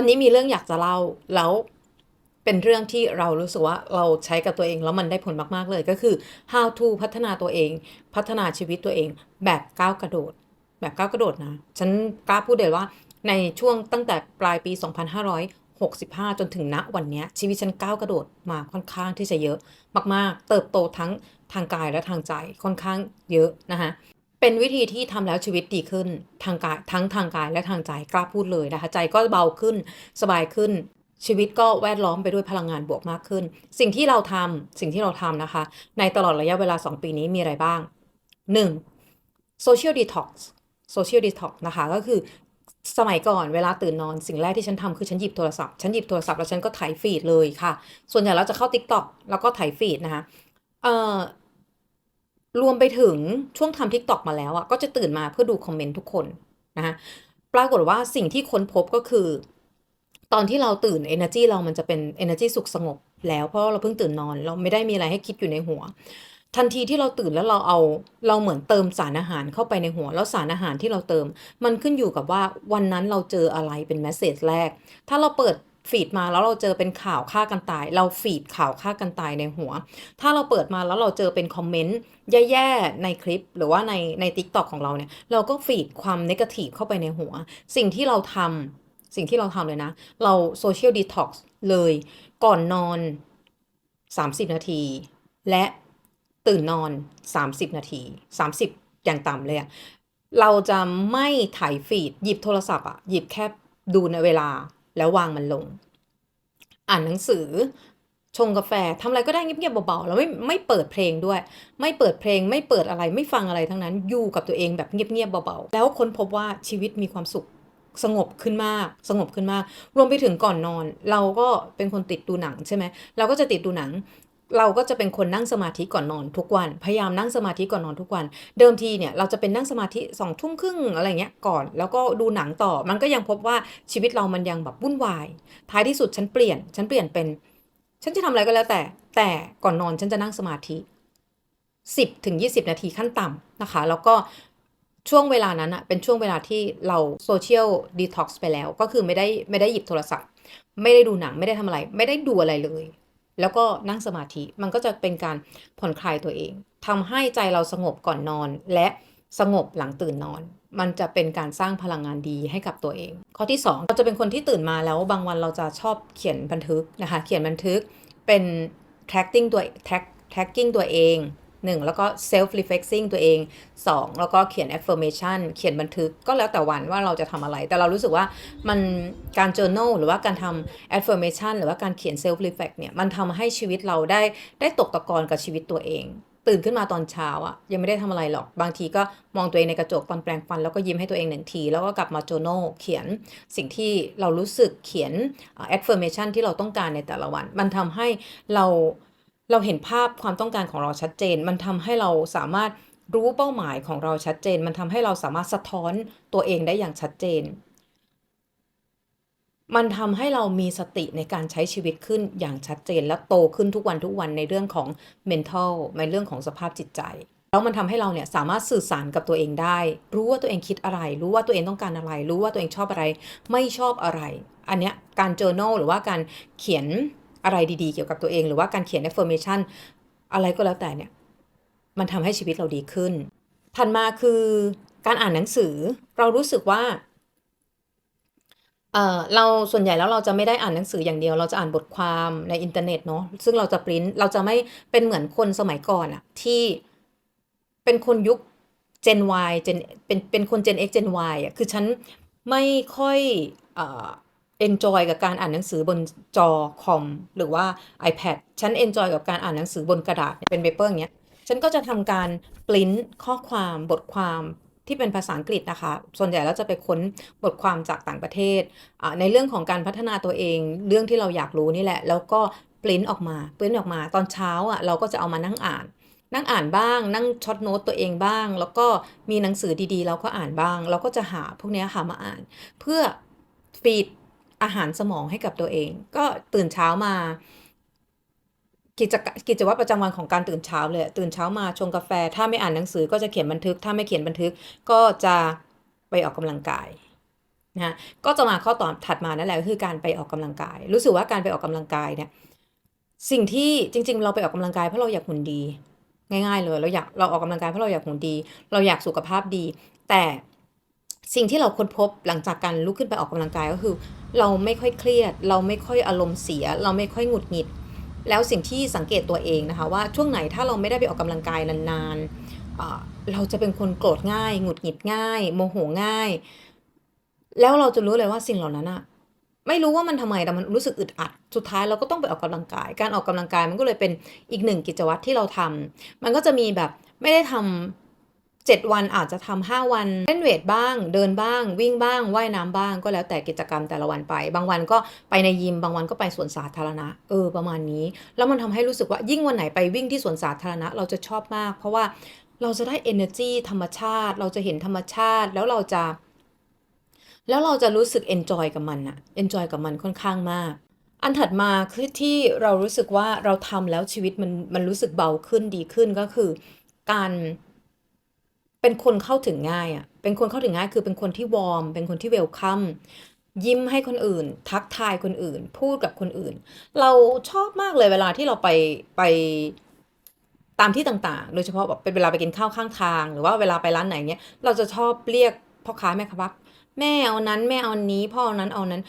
วันนี้มีเรื่องอยากจะเล่าแล้วเป็นเรื่องที่เรารู้สึกว่าเราใช้กับตัวเองแล้วมันได้ผลมาก ๆ เลยก็คือ how to พัฒนาตัวเอง พัฒนาชีวิตตัวเองแบบก้าวกระโดด แบบก้าวกระโดดนะ ฉันกล้าพูดเลยว่าในช่วงตั้งแต่ปลายปี 2565 จนถึงณวันนี้ชีวิตฉันก้าวกระโดดมาค่อนข้างที่จะเยอะ มาก ๆ เติบโตทั้งทางกายและทางใจค่อนข้างเยอะนะคะ เป็นวิธีที่ทำแล้วชีวิตดีขึ้นทางกายทั้งทางกายและทางใจกล้าพูดเลยนะคะ ใจก็เบาขึ้นสบายขึ้น ชีวิตก็แวดล้อมไปด้วยพลังงานบวกมากขึ้น สิ่งที่เราทำสิ่งที่เราทำนะคะ ในตลอดระยะเวลา 2 ปีนี้มีอะไรบ้าง 1. social detox social detox นะคะ ก็คือสมัยก่อนเวลาตื่นนอนสิ่งแรกที่ฉันทำคือฉันหยิบโทรศัพท์ ฉันหยิบโทรศัพท์แล้วฉันก็ถ่ายฟีดเลยค่ะ ส่วนใหญ่เราจะเข้า TikTok แล้วก็ถ่ายฟีดนะคะเอ่อ รวมไปถึงช่วงทำ TikTok มาแล้วอะก็จะตื่นมาเพื่อดูคอมเมนต์ทุกคนนะคะปรากฏว่าสิ่งที่ค้นพบก็คือ ตอนที่เราตื่น Energy เรามันจะเป็น Energy สุขสงบ แล้วเพราะเราเพิ่งตื่นนอน เราไม่ได้มีอะไรให้คิดอยู่ในหัว ทันทีที่เราตื่นแล้วเราเอาเราเหมือนเติมสารอาหารเข้าไปในหัว แล้วสารอาหารที่เราเติม มันขึ้นอยู่กับว่าวันนั้นเราเจออะไรเป็นแมสเซจแรก ถ้าเราเปิด ฟีดมาแล้วเราเจอเป็นข่าวฆ่ากันตาย เราฟีดข่าวฆ่ากันตายในหัว ถ้าเราเปิดมาแล้วเราเจอเป็นคอมเมนต์แย่ๆ ในคลิปหรือว่าในใน t ิ k t o k ของเราเนี่ยเราก็ฟีดความนกาทีฟเข้าไปในหัว สิ่งที่เราทำสิ่งที่เราทำเลยนะ เราโซเชียลดีท็อกซ์เลยก่อนนอน 30 นาที และตื่นนอน 30 นาที 30 อย่างต่ำเลยอะเราจะไม่ถ่ายฟีด หยิบโทรศัพท์อะหยิบแค่ดูในเวลา แล้ววางมันลง อ่านหนังสือชงกาแฟทำอะไรก็ได้เงียบๆเบาๆแล้วไม่ไม่เปิดเพลงด้วย ไม่เปิดเพลง ไม่เปิดอะไรไม่ฟังอะไรทั้งนั้นอยู่กับตัวเองแบบเงียบๆเบาๆแล้วค้นพบว่าชีวิตมีความสุขสงบขึ้นมาก สงบขึ้นมาก รวมไปถึงก่อนนอน เราก็เป็นคนติดดูหนังใช่ไหมเราก็จะติดดูหนัง เราก็จะเป็นคนนั่งสมาธิก่อนนอนทุกวัน พยายามนั่งสมาธิก่อนนอนทุกวัน เดิมทีเนี่ยเราจะเป็นนั่งสมาธิสองทุ่มครึ่งอะไรเงี้ยก่อน แล้วก็ดูหนังต่อ มันก็ยังพบว่าชีวิตเรามันยังแบบวุ่นวาย ท้ายที่สุดฉันเปลี่ยน ฉันเปลี่ยนเป็น ฉันจะทำอะไรก็แล้วแต่ แต่ก่อนนอนฉันจะนั่งสมาธิ 10ถึง20 นาทีขั้นต่ำนะคะ แล้วก็ช่วงเวลานั้นอะเป็นช่วงเวลาที่เราโซเชียลดีท็อกซ์ไปแล้ว ก็คือไม่ได้ไม่ได้หยิบโทรศัพท์ ไม่ได้ดูหนังไม่ได้ทำอะไร ไม่ได้ดูอะไรเลย แล้วก็นั่งสมาธิมันก็จะเป็นการผ่อนคลายตัวเองทำให้ใจเราสงบก่อนนอน และสงบหลังตื่นนอน มันจะเป็นการสร้างพลังงานดีให้กับตัวเอง ข้อที่ 2 เราจะเป็นคนที่ตื่นมาแล้วบางวันเราจะชอบเขียนบันทึกนะคะ เขียนบันทึกเป็น tracking ตัว track tracking ตัวเอง 1 แล้วก็ self reflecting ตัวเอง 2 แล้วก็เขียน affirmation เขียนบันทึกก็แล้วแต่วันว่าเราจะทำอะไร แต่เรารู้สึกว่ามันการ journal หรือว่าการทำ affirmation หรือว่าการเขียน self reflect เนี่ย มันทำให้ชีวิตเราได้ได้ตกตะกอนกับชีวิตตัวเองตื่นขึ้นมาตอนเช้าอะยังไม่ได้ทำอะไรหรอก บางทีก็มองตัวเองในกระจกตอนแปรงฟัน แล้วก็ยิ้มให้ตัวเองหนึ่งที แล้วก็กลับมาโจโนเขียนสิ่งที่เรารู้สึกเขียน affirmation ที่เราต้องการในแต่ละวัน มันทำให้เรา เราเห็นภาพความต้องการของเราชัดเจน มันทำให้เราสามารถรู้เป้าหมายของเราชัดเจน มันทำให้เราสามารถสะท้อนตัวเองได้อย่างชัดเจน มันทำให้เรามีสติในการใช้ชีวิตขึ้นอย่างชัดเจน และโตขึ้นทุกวันทุกวันในเรื่องของ mental ในเรื่องของสภาพจิตใจแล้วมันทำให้เราเนี่ยสามารถสื่อสารกับตัวเองได้ รู้ว่าตัวเองคิดอะไร รู้ว่าตัวเองต้องการอะไร รู้ว่าตัวเองชอบอะไร ไม่ชอบอะไร อันเนี้ยการ journal หรือว่าการเขียน อะไรดีๆ เกี่ยวกับตัวเองหรือว่าการเขียน affirmation อะไรก็แล้วแต่เนี่ย มันทำให้ชีวิตเราดีขึ้น ถัดมาคือการอ่านหนังสือเรารู้สึกว่าเออเราส่วนใหญ่แล้วเราจะไม่ได้อ่านหนังสืออย่างเดียว เราจะอ่านบทความในอินเทอร์เน็ตเนาะซึ่งเราจะปริ้นเราจะไม่เป็นเหมือนคนสมัยก่อนอะที่เป็นคนยุค Gen Y Gen เป็นเป็นคน Gen X Gen Y อะคือฉันไม่ค่อยเอ่อ enjoy กับการอ่านหนังสือบนจอคอมหรือว่า iPad ฉัน enjoy กับการอ่านหนังสือบนกระดาษเป็นเปเปอร์อย่างเงี้ยฉันก็จะทำการปริ้นข้อความบทความที่เป็นภาษาอังกฤษนะคะ ส่วนใหญ่แล้วจะไปค้นบทความจากต่างประเทศ ในเรื่องของการพัฒนาตัวเอง เรื่องที่เราอยากรู้นี่แหละ แล้วก็ปริ้นออกมาปริ้นออกมา ตอนเช้าอะเราก็จะเอามานั่งอ่าน นั่งอ่านบ้าง นั่งช็อตโน้ตตัวเองบ้าง แล้วก็มีหนังสือดีๆ เราก็อ่านบ้าง เราก็จะหาพวกนี้ค่ะมาอ่าน เพื่อฟีด อาหารสมองให้กับตัวเอง ก็ตื่นเช้ามา กิจกิจวัตรประจำวันของการตื่นเช้าเลยตื่นเช้ามาชงกาแฟ ถ้าไม่อ่านหนังสือก็จะเขียนบันทึก ถ้าไม่เขียนบันทึกก็จะไปออกกำลังกายนะคะก็จะมาข้อตอบถัดมานั่นแหละก็คือการไปออกกำลังกาย รู้สึกว่าการไปออกกำลังกายเนี่ยสิ่งที่จริง ๆ เราไปออกกำลังกายเพราะเราอยากหุ่นดี ง่าย ๆ เลยเราอยากเราออกกำลังกายเพราะเราอยากหุ่นดี เราอยากสุขภาพดี แต่ สิ่งที่เราค้นพบหลังจากการลุกขึ้นไปออกกำลังกายก็คือ เราไม่ค่อยเครียด เราไม่ค่อยอารมณ์เสีย เราไม่ค่อยหงุดหงิด แล้วสิ่งที่สังเกตตัวเองนะคะว่าช่วงไหนถ้าเราไม่ได้ไปออกกำลังกายนานๆเราจะเป็นคนโกรธง่ายหงุดหงิดง่าย โมโหง่าย แล้วเราจะรู้เลยว่าสิ่งเหล่านั้นอะไม่รู้ว่ามันทำไมแต่มันรู้สึกอึดอัด สุดท้ายเราก็ต้องไปออกกำลังกาย การออกกำลังกายมันก็เลยเป็นอีกหนึ่งกิจวัตรที่เราทำ มันก็จะมีแบบไม่ได้ทำ 7 วันอาจจะทำ 5 วันเล่นเวทบ้าง เดินบ้าง วิ่งบ้างว่ายน้ำบ้าง ก็แล้วแต่กิจกรรมแต่ละวันไป บางวันก็ไปในยิม บางวันก็ไปสวนสาธารณะ เออ ประมาณนี้ แล้วมันทำให้รู้สึกว่ายิ่งวันไหนไปวิ่งที่สวนสาธารณะเราจะชอบมาก เพราะว่าเราจะได้ energy ธรรมชาติ เราจะเห็นธรรมชาติ แล้วเราจะ แล้วเราจะรู้สึก enjoy กับมันอะ enjoy กับมันค่อนข้างมากอันถัดมาคือที่เรารู้สึกว่าเราทำแล้วชีวิตมันมันรู้สึกเบาขึ้นดีขึ้นก็คือ การ เป็นคนเข้าถึงง่ายอะ เป็นคนเข้าถึงง่ายคือเป็นคนที่วอร์ม เป็นคนที่เวลคัม ยิ้มให้คนอื่น ทักทายคนอื่น พูดกับคนอื่น เราชอบมากเลยเวลาที่เราไปไปตามที่ต่างๆ โดยเฉพาะแบบเป็นเวลาไปกินข้าวข้างทาง หรือว่าเวลาไปร้านไหนเนี้ย เราจะชอบเรียกพ่อค้าแม่ค้าว่าแม่เอานั้นแม่เอานนี้ พ่อเอานั้นเอานั้น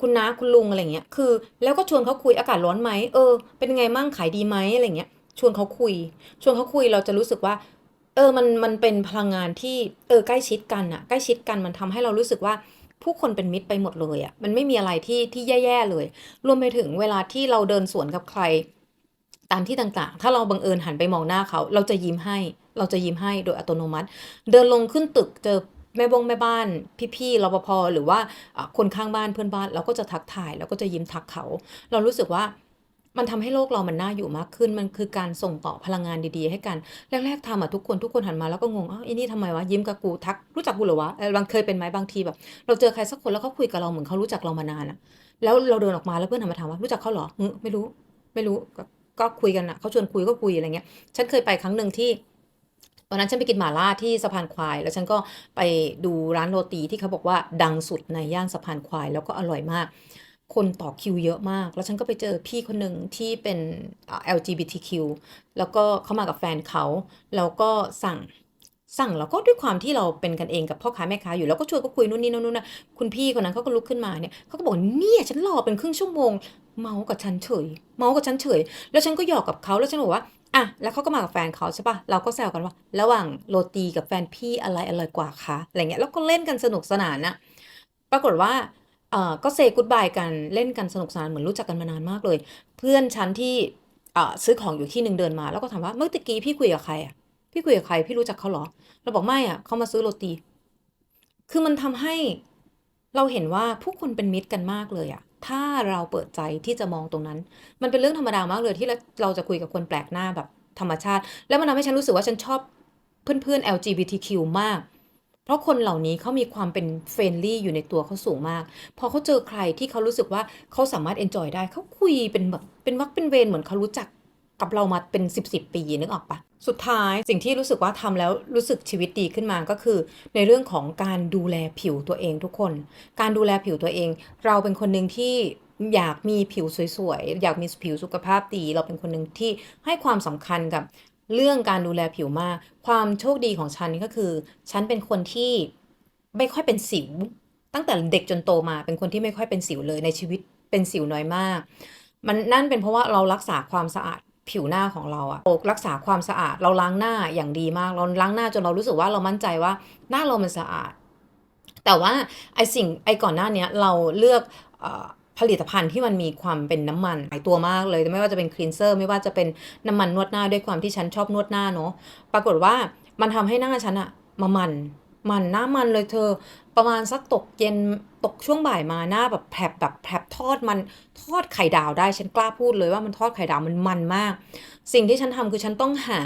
คุณน้าคุณลุงอะไรเงี้ย คือ แล้วก็ชวนเขาคุยอากาศร้อนไหมเออ เป็นไงมั่งขายดีไหมอะไรเงี้ย ชวนเขาคุย ชวนเขาคุยเราจะรู้สึกว่า เออมันมันเป็นพลังงานที่เออใกล้ชิดกันอะใกล้ชิดกันมันทำให้เรารู้สึกว่าผู้คนเป็นมิตรไปหมดเลยอะมันไม่มีอะไรที่ที่แย่ๆเลย รวมไปถึงเวลาที่เราเดินสวนกับใคร ตามที่ต่างๆ ถ้าเราบังเอิญหันไปมองหน้าเขา เราจะยิ้มให้ เราจะยิ้มให้โดยอัตโนมัติ เดินลงขึ้นตึกเจอแม่บงแม่บ้านพี่ๆรปภหรือว่าคนข้างบ้านเพื่อนบ้านเราก็จะทักทาย แล้วก็จะยิ้มทักเขา เรารู้สึกว่า มันทำให้โลกเรามันน่าอยู่มากขึ้น มันคือการส่งต่อพลังงานดีๆ ให้กัน แรกๆทำอะทุกคนทุกคนหันมาแล้วก็งงอ้าวอ้นี่ทำไมวะยิ้มกับกูทักรู้จักกูหรอวะเออบางเคยเป็นไหมบางทีแบบ เราเจอใครสักคนแล้วเขาคุยกับเราเหมือนเขารู้จักเรามานานอะแล้วเราเดินออกมาแล้วเพื่อนหันมาถามว่ารู้จักเขาเหรอหไม่รู้ ไม่รู้ก็คุยกันอะเขาชวนคุยก็คุยอะไรเงี้ย ฉันเคยไปครั้งหนึ่งที่ตอนนั้นฉันไปกินหมาล่าที่สะพานควาย แล้วฉันก็ไปดูร้านโรตีที่เขาบอกว่าดังสุดในย่านสะพานควายแล้วก็อร่อยมาก คนต่อคิวเยอะมาก แล้วฉันก็ไปเจอพี่คนหนึ่งที่เป็น LGBTQ แล้วก็เขามากับแฟนเขา แล้วก็สั่งสั่งแล้วก็ด้วยความที่เราเป็นกันเองกับพ่อค้าแม่ค้าอยู่แล้วก็ชวนก็คุยนู่นนี่นั่นนู่นนะคุณพี่คนนั้นเขาก็ลุกขึ้นมาเนี่ยเขาก็บอกเนี่ยฉันรอเป็นครึ่งชั่วโมง เมากับฉันเฉย เมากับฉันเฉย แล้วฉันก็หยอกกับเขาแล้วฉันบอกว่าอะแล้วเขาก็มากับแฟนเขาใช่ปะเราก็แซวกันว่า ระหว่างโรตีกับแฟนพี่อะไรอร่อยกว่าคะอะไรเงี้ยแล้วก็เล่นกันสนุกสนานนะปรากฏว่า ก็เซกูดบายกันเล่นกันสนุกสนานเหมือนรู้จักกันมานานมากเลย เพื่อนฉันที่ซื้อของอยู่ที่หนึ่งเดินมา แล้วก็ถามว่าเมื่อตะกี้พี่คุยกับใครอะพี่คุยกับใครพี่รู้จักเขาเหรอเราบอกไม่อะเขามาซื้อโรตี คือมันทำให้เราเห็นว่าผู้คนเป็นมิตรกันมากเลยอะถ้าเราเปิดใจที่จะมองตรงนั้น มันเป็นเรื่องธรรมดามากเลยที่เราเราจะคุยกับคนแปลกหน้าแบบธรรมชาติ แล้วมันทำให้ฉันรู้สึกว่าฉันชอบเพื่อนๆ LGBTQ มาก เพราะคนเหล่านี้เขามีความเป็นเฟรนลี่อยู่ในตัวเขาสูงมาก พอเขาเจอใครที่เขารู้สึกว่าเขาสามารถเอนจอยได้เขาคุยเป็นแบบเป็นวักเป็นเวรเหมือนเขารู้จักกับเรามาเป็น 10บสปีนึกออกปะสุดท้ายสิ่งที่รู้สึกว่าทำแล้วรู้สึกชีวิตดีขึ้นมาก็คือ ในเรื่องของการดูแลผิวตัวเองทุกคน การดูแลผิวตัวเอง เราเป็นคนหนึ่งที่อยากมีผิวสวยๆ อยากมีผิวสุขภาพดี เราเป็นคนหนึ่งที่ให้ความสำคัญกับ เรื่องการดูแลผิวมาก ความโชคดีของฉันก็คือ ฉันเป็นคนที่ไม่ค่อยเป็นสิว ตั้งแต่เด็กจนโตมาเป็นคนที่ไม่ค่อยเป็นสิวเลยในชีวิตเป็นสิวน้อยมาก มันนั่นเป็นเพราะว่าเรารักษาความสะอาดผิวหน้าของเราอะรักษาความสะอาดเราล้างหน้าอย่างดีมาก เราล้างหน้าจนเรารู้สึกว่าเรามั่นใจว่าหน้าเรามันสะอาด แต่ว่าไอสิ่งไอก่อนหน้านี้เราเลือกอ ลิตภัณฑ์ที่มันมีความเป็นน้ำมันหลายตัวมากเลย ไม่ว่าจะเป็นคลีนเซอร์ไม่ว่าจะเป็นน้ำมันนวดหน้าด้วยความที่ฉันชอบนวดหน้าเนาะปรากฏว่ามันทำให้หน้าฉันอะมามันมันหน้ามันเลยเธอ ประมาณสักตกเย็นตกช่วงบ่ายมาหน้าแบบแผลบแบบแผลบทอดมันทอดไข่ดาวได้ฉันกล้าพูดเลยว่ามันทอดไข่ดาวมันมันมาก สิ่งที่ฉันทำคือฉันต้องหา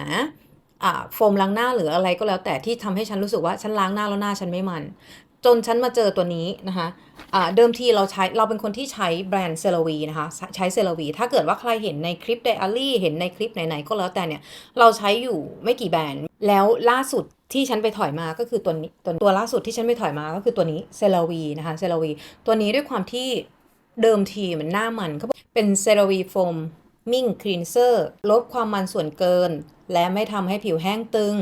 อ่าโฟมล้างหน้าหรืออะไรก็แล้วแต่ที่ทำให้ฉันรู้สึกว่าฉันล้างหน้าแล้วหน้าฉันไม่มัน จนฉันมาเจอตัวนี้นะคะเดิมทีเราใช้เราเป็นคนที่ใช้แบรนด์เซรวีนะคะใช้เซรวีถ้าเกิดว่าใครเห็นในคลิปไดอารี่เห็นในคลิปไหนๆก็แล้วแต่เนี่ย เราใช้อยู่ไม่กี่แบรนด์ แล้วล่าสุดที่ฉันไปถอยมาก็คือตัวนี้ตัวตัวล่าสุดที่ฉันไปถอยมาก็คือตัวนี้เซราวีนะคะเซราวีตัวนี้ด้วยความที่เดิมทีมันหน้ามันเขาบอกเป็นเซราวีโฟมมิ่งคลีนเซอร์ลดความมันส่วนเกิน และไม่ทำให้ผิวแห้งตึง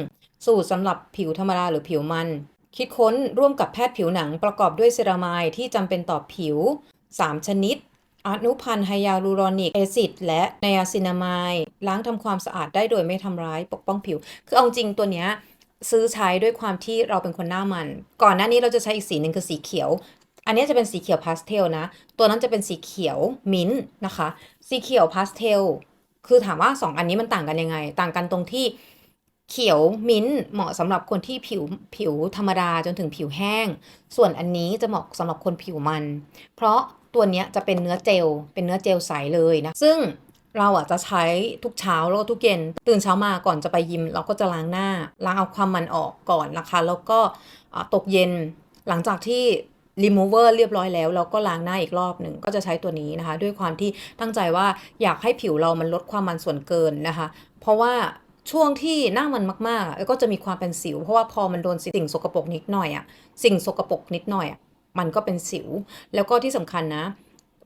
สูตรสำหรับผิวธรรมดาหรือผิวมัน คิดค้นร่วมกับแพทย์ผิวหนังประกอบด้วยเซรามายที่จำเป็นต่อผิว 3 ชนิดอนุพันธ์ไฮยาลูรอนิกแอซิดและไนอาซินามายล้างทำความสะอาดได้โดยไม่ทำร้ายปกป้องผิว คือเอาจริงตัวเนี้ยซื้อใช้ด้วยความที่เราเป็นคนหน้ามัน ก่อนหน้านี้เราจะใช้อีกสีหนึ่งคือสีเขียว อันนี้จะเป็นสีเขียวพาสเทลนะ ตัวนั้นจะเป็นสีเขียวมิ้นนะคะ สีเขียวพาสเทล คือถามว่า 2 อันนี้มันต่างกันยังไง ต่างกันตรงที่ เขียวมิ้นเหมาะสำหรับคนที่ผิวผิวธรรมดาจนถึงผิวแห้ง ส่วนอันนี้จะเหมาะสำหรับคนผิวมัน เพราะตัวนี้จะเป็นเนื้อเจล เป็นเนื้อเจลใสเลยนะ ซึ่งเราอะจะใช้ทุกเช้าแล้วก็ทุกเย็น ตื่นเช้ามาก่อนจะไปยิม เราก็จะล้างหน้า ล้างเอาความมันออกก่อนนะคะ แล้วก็ตกเย็นหลังจากที่ remover เรียบร้อยแล้ว เราก็ล้างหน้าอีกรอบหนึ่งก็จะใช้ตัวนี้นะคะ ด้วยความที่ตั้งใจว่าอยากให้ผิวเรามันลดความมันส่วนเกินนะคะ เพราะว่า ช่วงที่หน้ามันมากๆอะก็จะมีความเป็นสิว เพราะว่าพอมันโดนสิ่งสกปรกนิดหน่อยอะสิ่งสกปรกนิดหน่อยอะมันก็เป็นสิว แล้วก็ที่สำคัญนะ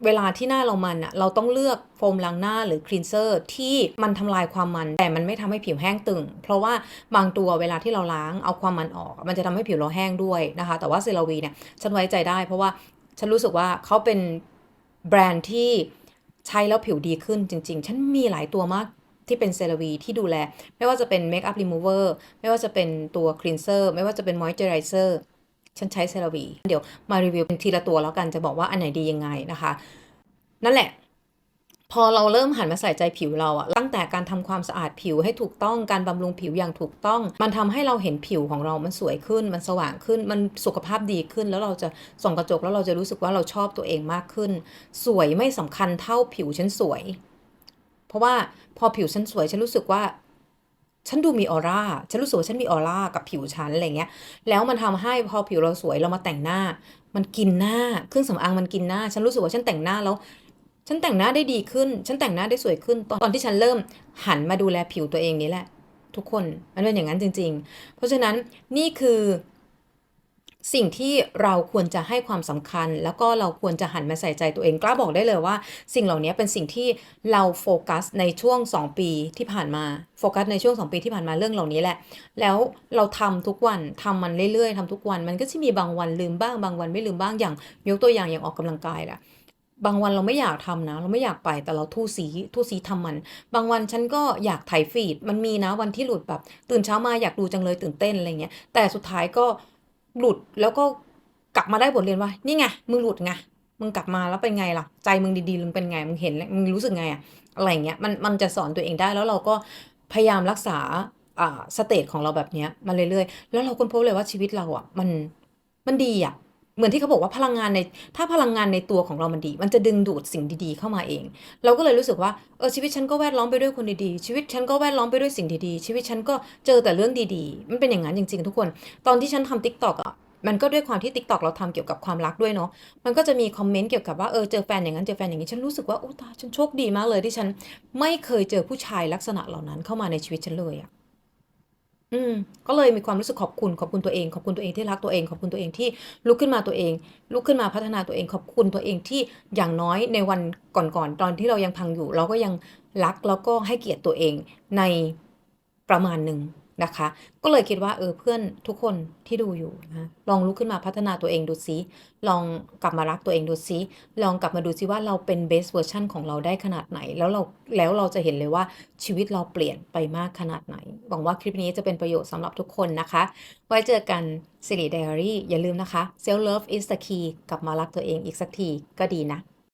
เวลาที่หน้าเรามันอะเราต้องเลือกโฟมล้างหน้าหรือคลีนเซอร์ที่มันทำลายความมัน แต่มันไม่ทำให้ผิวแห้งตึง เพราะว่าบางตัวเวลาที่เราล้างเอาความมันออก มันจะทำให้ผิวเราแห้งด้วยนะคะ แต่ว่าเซราวีเนี่ยฉันไว้ใจได้เพราะว่าฉันรู้สึกว่าเขาเป็นแบรนด์ที่ใช้แล้วผิวดีขึ้นจริง ๆ ฉันมีหลายตัวมาก ที่เป็นเซรวีที่ดูแล ไม่ว่าจะเป็นเมคอัพรีมูเวอร์ไม่ว่าจะเป็นตัวคลีนเซอร์ไม่ว่าจะเป็นมอยเจอไรเซอร์ฉันใช้เซรวีเดี๋ยวมารีวิวเป็นทีละตัวแล้วกันจะบอกว่าอันไหนดียังไงนะคะ นั่นแหละพอเราเริ่มหันมาใส่ใจผิวเราอะตั้งแต่การทำความสะอาดผิวให้ถูกต้องการบำรุงผิวอย่างถูกต้อง มันทำให้เราเห็นผิวของเรามันสวยขึ้น มันสว่างขึ้น มันสุขภาพดีขึ้น แล้วเราจะส่องกระจกแล้วเราจะรู้สึกว่าเราชอบตัวเองมากขึ้น สวยไม่สำคัญเท่าผิวฉันสวย เพราะว่าพอผิวฉันสวยฉันรู้สึกว่า ฉันดูมีออร่าฉันรู้สึกว่าฉันมีออร่ากับผิวฉันอะไรเงี้ย แล้วมันทำให้พอผิวเราสวยเรามาแต่งหน้า มันกินหน้าเครื่องสำอางมันกินหน้า ฉันรู้สึกว่าฉันแต่งหน้าแล้ว ฉันแต่งหน้าได้ดีขึ้น ฉันแต่งหน้าได้สวยขึ้น ตอนตอนที่ฉันเริ่มหันมาดูแลผิวตัวเองนี่แหละ ทุกคนมันเป็นอย่างนั้นจริง ๆ เพราะฉะนั้นนี่คือ สิ่งที่เราควรจะให้ความสำคัญ แล้วก็เราควรจะหันมาใส่ใจตัวเองกล้าบอกได้เลยว่า สิ่งเหล่านี้เป็นสิ่งที่เราโฟกัสในช่วง 2 ปีที่ผ่านมาโฟกัสในช่วง 2 ปีที่ผ่านมาเรื่องเหล่านี้แหละ แล้วเราทำทุกวันทำมันเรื่อยๆทำทุกวันมันก็จะมีบางวันลืมบ้างบางวันไม่ลืมบ้างอย่างยกตัวอย่างอย่างออกกำลังกายแหละบางวันเราไม่อยากทำนะ เราไม่อยากไปแต่เราทู่สีทู่สีทำมัน บางวันฉันก็อยากถ่ายฟีดมันมีนะวันที่หลุดแบบ ตื่นเช้ามาอยากดูจังเลยตื่นเต้นอะไรเงี้ยแต่สุดท้ายก็ หลุดแล้วก็กลับมาได้บทเรียนว่า นี่ไงมึงหลุดไงมึงกลับมาแล้วเป็นไงล่ะ ใจมึงดีๆมึงเป็นไงมึงเห็นมึงรู้สึกไงอะอะไรเงี้ยมันมันจะสอนตัวเองได้แล้วเราก็พยายามรักษาอ่าสเตจของเราแบบเนี้ยมาเรื่อยๆแล้วเราค้นพบเลยว่าชีวิตเราอะมันมันดีอะ เหมือนที่เขาบอกว่าพลังงานในถ้าพลังงานในตัวของเรามันดี มันจะดึงดูดสิ่งดีๆเข้ามาเอง เราก็เลยรู้สึกว่าเออชีวิตฉันก็แวดล้อมไปด้วยคนดีๆชีวิตฉันก็แวดล้อมไปด้วยสิ่งดีๆชีวิตฉันก็เจอแต่เรื่องดีๆ มันเป็นอย่างนั้นจริงๆ ทุกคน ตอนที่ฉันทำทิกตอกอะมันก็ด้วยความที่ทิกตอกเราทำเกี่ยวกับความรักด้วยเนาะ มันก็จะมีคอมเมนต์เกี่ยวกับว่าเออเจอแฟนอย่างนั้นเจอแฟนอย่างนี้ ฉันรู้สึกว่าโอ้ตาฉันโชคดีมากเลยที่ฉันไม่เคยเจอผู้ชายลักษณะเหล่านั้นเข้ามาในชีวิตฉันเลยอะ อืมก็เลยมีความรู้สึกขอบคุณขอบคุณตัวเอง ขอบคุณตัวเองที่รักตัวเองขอบคุณตัวเองที่ลุกขึ้นมาตัวเอง ลุกขึ้นมาพัฒนาตัวเอง ขอบคุณตัวเองที่อย่างน้อยในวันก่อนๆตอนที่เรายังพังอยู่ เราก็ยังรักแล้วก็ให้เกียรติตัวเองในประมาณหนึ่ง นะคะ ก็เลยคิดว่าเออเพื่อนทุกคนที่ดูอยู่นะลองลุกขึ้นมาพัฒนาตัวเองดูซิลองกลับมารักตัวเองดูซิลองกลับมาดูซิว่าเราเป็น best version ของเราได้ขนาดไหน แล้วเราแล้วเราจะเห็นเลยว่าชีวิตเราเปลี่ยนไปมากขนาดไหนหวังว่าคลิปนี้จะเป็นประโยชน์สำหรับทุกคนนะคะ ไว้เจอกันสิริไดอารี่อย่าลืมนะคะ self love is the key กลับมารักตัวเองอีกสักทีก็ดีนะ